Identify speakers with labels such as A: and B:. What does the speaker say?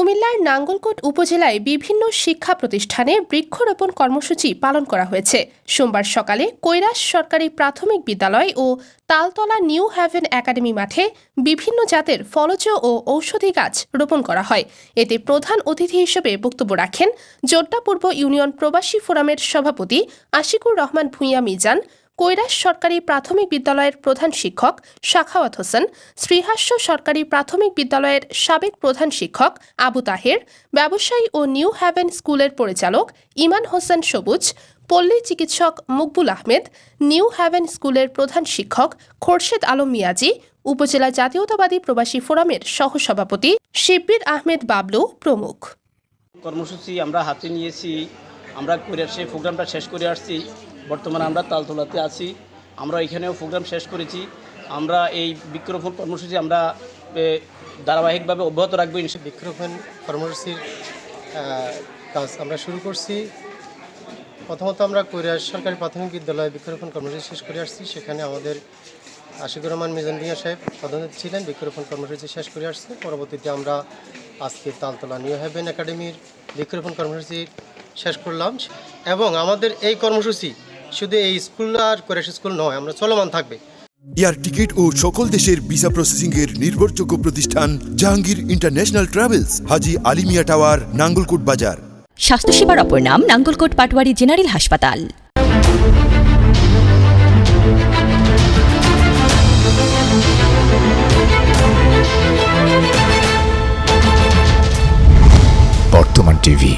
A: কুমিল্লার নাঙ্গলকোট উপজেলায় বিভিন্ন শিক্ষা প্রতিষ্ঠানে বৃক্ষরোপণ কর্মসূচি পালন করা হয়েছে। সোমবার সকালে কৈরাস সরকারি প্রাথমিক বিদ্যালয় ও তালতলা নিউ হ্যাভেন একাডেমি মাঠে বিভিন্ন জাতের ফলজ ও ঔষধি গাছ রোপণ করা হয়। এতে প্রধান অতিথি হিসেবে বক্তব্য রাখেন জোড্ডা পূর্ব ইউনিয়ন প্রবাসী ফোরামের সভাপতি আশিকুর রহমান ভূঁইয়া মিজান কৈলাস সরকারি প্রাথমিক বিদ্যালয়ের প্রধান শিক্ষক শাখাওয়াত হোসেন, শ্রীহাস্য সরকারি প্রাথমিক বিদ্যালয়ের সাবেক প্রধান শিক্ষক আবু তাহের, ব্যবসায়ী ও নিউ হ্যাভেন স্কুলের পরিচালক ইমান হোসেন সবুজ, পল্লী চিকিৎসক মকবুল আহমেদ, নিউ হ্যাভেন স্কুলের প্রধান শিক্ষক খোরশেদ আলম মিয়াজি, উপজেলা জাতীয়তাবাদী প্রবাসী ফোরামের সহসভাপতি শিব্বির আহমেদ বাবলু প্রমুখ।
B: কর্মসূচি আমরা হাতে নিয়েছি। আমরা করে প্রোগ্রামটা শেষ করে আসছি। বর্তমানে আমরা তালতলাতে আছি। আমরা এখানেও প্রোগ্রাম শেষ করেছি। আমরা এই বৃক্ষরোপণ কর্মসূচি আমরা ধারাবাহিকভাবে অব্যাহত রাখব
C: বৃক্ষরোপণ কর্মসূচির কাজ আমরা শুরু করছি। প্রথমত আমরা কৈরাস সরকারি প্রাথমিক বিদ্যালয়ে বৃক্ষরোপণ কর্মসূচি শেষ করে আসছি। সেখানে আমাদের আশিকুর রহমান মিজান মিয়া সাহেব পদোন্নতি ছিলেন। বৃক্ষরোপণ কর্মসূচি শেষ করে আসছে। পরবর্তীতে আমরা আজকে তালতলা নিউ হেভেন একাডেমির বৃক্ষরোপণ কর্মসূচি শেষ করলাম। এবং আমাদের এই কর্মসূচি শুধু এই স্কুল আর কৈরাস স্কুল নয় আমরা চলমান থাকবে।
D: এয়ার টিকিট ও সকল দেশের ভিসা প্রসেসিং এর নির্ভরযোগ্য প্রতিষ্ঠান Jahangir international travels Haji Alimia tower Nangalkot বাজার।
E: স্বাস্থ্যসেবার অপর নাম নাঙ্গলকোট পাটওয়ারি জেনারেল হাসপাতাল।
F: বর্তমান টিভি।